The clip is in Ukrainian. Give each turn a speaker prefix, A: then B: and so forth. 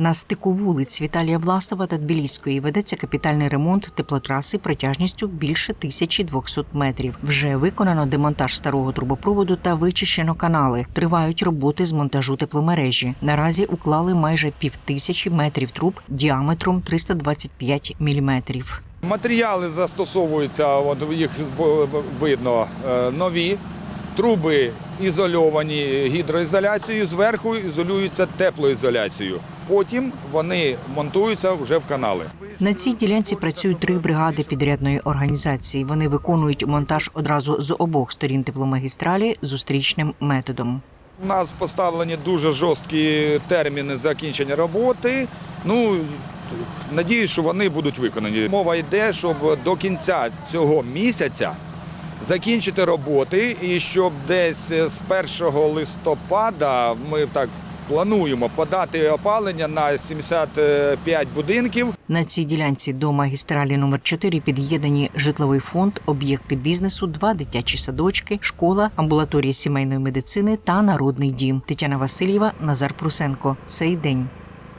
A: На стику вулиць Віталія Власова та Тбіліської ведеться капітальний ремонт теплотраси протяжністю більше 1200 метрів. Вже виконано демонтаж старого трубопроводу та вичищено канали. Тривають роботи з монтажу тепломережі. Наразі уклали майже півтисячі метрів труб діаметром 325 міліметрів.
B: Матеріали застосовуються, от їх видно е, нові. Труби ізольовані гідроізоляцією, зверху ізолюються теплоізоляцією. Потім вони монтуються вже в канали.
A: На цій ділянці працюють три бригади підрядної організації. Вони виконують монтаж одразу з обох сторін тепломагістралі зустрічним методом.
B: У нас поставлені дуже жорсткі терміни закінчення роботи. Ну, надіюсь, що вони будуть виконані. Мова йде, щоб до кінця цього місяця закінчити роботи і щоб десь з 1 листопада ми так плануємо подати опалення на 75 будинків.
A: На цій ділянці до магістралі номер 4 під'єднані житловий фонд, об'єкти бізнесу, два дитячі садочки, школа, амбулаторія сімейної медицини та народний дім. Тетяна Васильєва, Назар Прусенко. Цей день.